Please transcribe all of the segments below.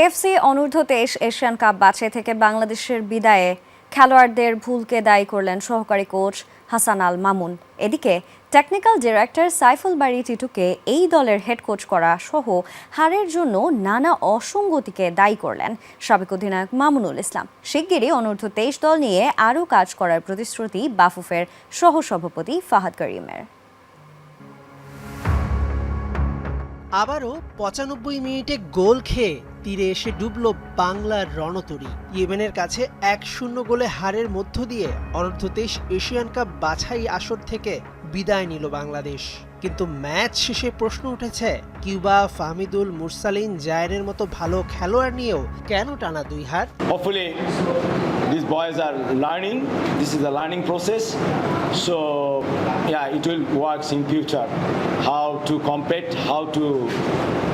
AFC অনূর্ধ্ব তেইশ Asian cup বাছাই থেকে বাংলাদেশের বিদায়ে খেলোয়াড়দের ভুলকে দায়ী করলেন সহকারী কোচ হাসান আল মামুন। এদিকে টেকনিক্যাল ডিরেক্টর সাইফুল বাড়ি টিটুকে এই দলের হেড কোচ করা সহ হারের জন্য নানা অসঙ্গতিকে দায়ী করলেন সাবেক অধিনায়ক মামুনুল ইসলাম। শিগগিরই অনূর্ধ্ব তেইশ দল নিয়ে আরও কাজ করার প্রতিশ্রুতি বাফুফের সহসভাপতি ফাহাদ করিমের। আবারও পঁচানব্বই মিনিটে গোল খেয়ে তীরে এসে ডুবল বাংলার রণতরী। ইয়েমেনের কাছে এক শূন্য গোলে হারের মধ্য দিয়ে অর্ধ তেইশ এশিয়ান কাপ বাছাই আসর থেকে বিদায় নিল বাংলাদেশ। কিন্তু ম্যাচ শেষে প্রশ্ন উঠেছে, কিউবা ফাহমিদুল মুরসালিন জায়নের মতো ভালো খেলোয়াড় নিয়েও কেন টানা দুই হার? These boys are learning this is a learning process so yeah it will work in future how to compete how to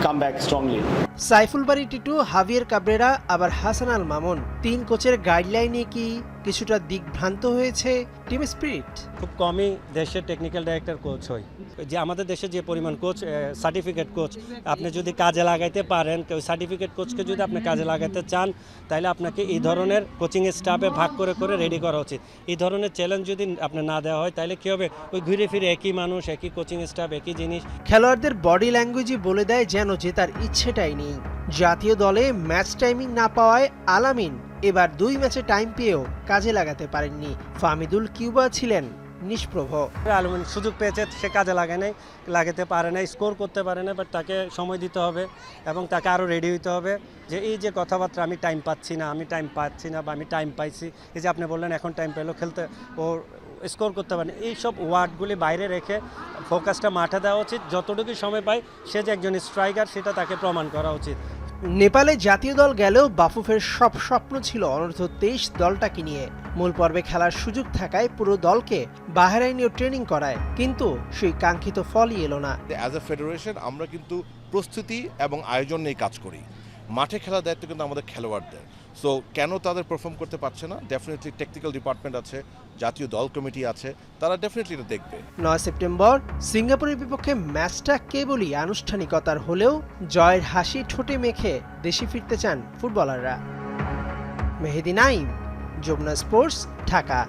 come back strongly Saiful বাড়ি টিটু হাভিয়ার কাবরেরা আবার হাসান আল মামুন তিন কোচের গাইডলাইনে কি কিছুটা দিকভ্রান্ত হয়েছে টিম স্পিরিট। খুব কমই দেশের টেকনিক্যাল ডাইরেক্টর কোচ হয়। যে আমাদের দেশে যে পরিমাণ কোচ সার্টিফিকেট কোচ আপনি যদি কাজে লাগাইতে পারেন কেউ সার্টিফিকেট কোচকে যদি আপনি কাজে লাগাতে চান তাহলে আপনাকে এই ধরনের কোচিং স্টাফে ভাগ করে করে রেডি করা উচিত। এই ধরনের চ্যালেঞ্জ যদি আপনি না দেওয়া হয় তাহলে কী হবে? ওই ঘুরে ফিরে একই মানুষ একই কোচিং স্টাফ একই জিনিস। খেলোয়াড়দের বডি ল্যাঙ্গুয়েজই বলে দেয় যেন জেতার ইচ্ছেটাই নেই। জাতীয় দলে ম্যাচ টাইমিং না পাওয়ায় আলামিন এবার দুই ম্যাচে টাইম পেয়েও কাজে লাগাতে পারেননি ফামিদুল কিউবা ছিলেন নিষ্প্রভ। আলমিন সুযোগ পেয়েছে, সে কাজে লাগে নাই, লাগাতে পারে না স্কোর করতে পারে না বাট তাকে সময় দিতে হবে এবং তাকে আরও রেডি হতে হবে যে এই যে কথাবার্তা আমি টাইম পাচ্ছি না, আমি টাইম পাচ্ছি না বা আমি টাইম পাইছি, এই যে আপনি বললেন এখন টাইম পেল, খেলতে ও স্কোর করতে পারেন এইসব ওয়ার্ডগুলি বাইরে রেখে ফোকাসটা মাঠে দেওয়া উচিত, যতটুকু সময় পায়, সে যে একজন স্ট্রাইকার সেটা তাকে প্রমাণ করা উচিত। নেপালে জাতীয় দল গেলেও বাফুফের সব স্বপ্ন ছিল অনূর্ধ্ব তেইশ দলটাকে নিয়ে। মূল পর্বে খেলার সুযোগ থাকায় পুরো দলকে বাহরাইনীয় ট্রেনিং করায়, কিন্তু সেই কাঙ্ক্ষিত ফলই এলো না। অ্যাজ এ ফেডারেশন আমরা কিন্তু প্রস্তুতি এবং আয়োজন নিয়ে কাজ করি। মাঠে খেলার দায়িত্ব কিন্তু আমাদের খেলোয়াড়দের। সো কেন তাদের পারফর্ম করতে পারছে না? ডেফিনেটলি টেকনিক্যাল ডিপার্টমেন্ট আছে, জাতীয় দল কমিটি আছে, তারা ডেফিনেটলি এটা দেখবে। নয় সেপ্টেম্বর, সিঙ্গাপুরের বিপক্ষে ম্যাচটা কেবলই আনুষ্ঠানিকতার হলেও জয়ের হাসি ঠোঁটে মেখে দেশে ফিরতে চান ফুটবলাররা। মেহেদি নাইম, যমুনা স্পোর্টস, ঢাকা।